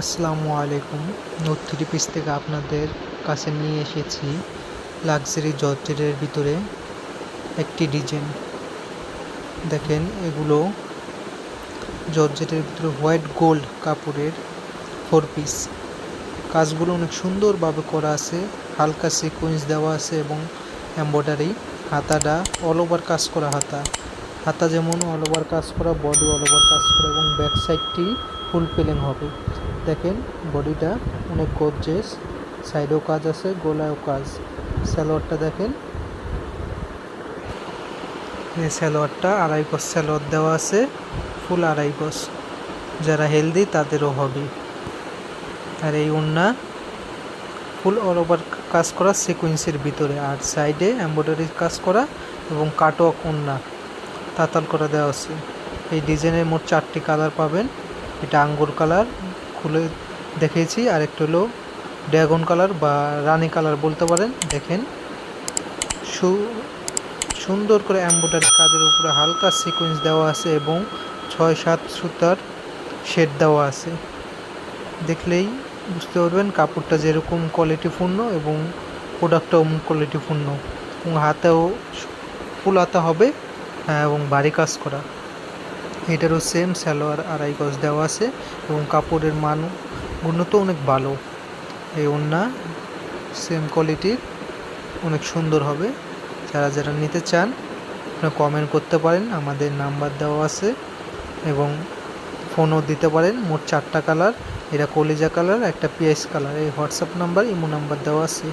আসসালামু আলাইকুম। Note three piece থেকে আপনাদের কাছে নিয়ে এসেছি। লাক্সারি জর্জেটের ভিতরে একটি ডিজাইন দেখেন, এগুলো জর্জেটের ভিতরে হোয়াইট গোল্ড কাপড়ের ফোর পিস কাজগুলো অনেক সুন্দরভাবে করা আছে। হালকা সিকোয়েন্স দেওয়া আছে এবং এম্ব্রয়ডারি হাতাটা অল ওভার কাজ করা হাতা। হাতা যেমন অল ওভার কাজ করা বডি অল ওভার কাজ করা এবং ব্যাক সাইডটি ফুল প্লেন হবে। দেখেন, বডিটা অনেক গর্জেস সাইডেও কাজ আছে, গোলায়ও কাজ। স্যালোয়ারটা দেখেন। এই স্যালোয়ারটা আড়াই গজ সালোয়ার দেওয়া আছে, ফুল আড়াই গজ। যারা হেলদি তাদেরও হবে। আর এই ওড়না ফুল অল ওভার কাজ করা সিকুয়েন্সের ভিতরে। আর সাইডে এমব্রয়ডারি কাজ করা এবং কাটওয়ার্ক ওড়না। তাতাল করা দেওয়া আছে। এই ডিজাইনের মোট চারটি কালার পাবেন। এটা আঙ্গুর কালার খুলে দেখিয়েছি। আর একটা হলো ড্রাগন কালার বা রানী কালার বলতে পারেন। দেখেন সু সুন্দর করে এমব্রয়ডারি কাজের উপরে হালকা সিকোয়েন্স দেওয়া আছে এবং ছয় সাত সুতার শেড দেওয়া আছে। দেখলেই বুঝতে পারবেন কাপড়টা যেরকম কোয়ালিটিপূর্ণ এবং প্রোডাক্টটা প্রোডাক্টটাও কোয়ালিটিপূর্ণ এবং হাতেও ফুল হবে হ্যাঁ, এবং বাড়ি কাজ করা। এটারও সেম সালোয়ার আড়াই গজ দেওয়া আছে এবং কাপড়ের মান গুণত অনেক ভালো। এই ওড়না সেম কোয়ালিটির অনেক সুন্দর হবে। যারা যারা নিতে চান, আপনারা কমেন্ট করতে পারেন। আমাদের নাম্বার দেওয়া আছে এবং ফোনও দিতে পারেন। মোট চারটা কালার এটা কলিজা কালার একটা পিএস কালার এই হোয়াটসঅ্যাপ নাম্বার ইমো নাম্বার দেওয়া আছে।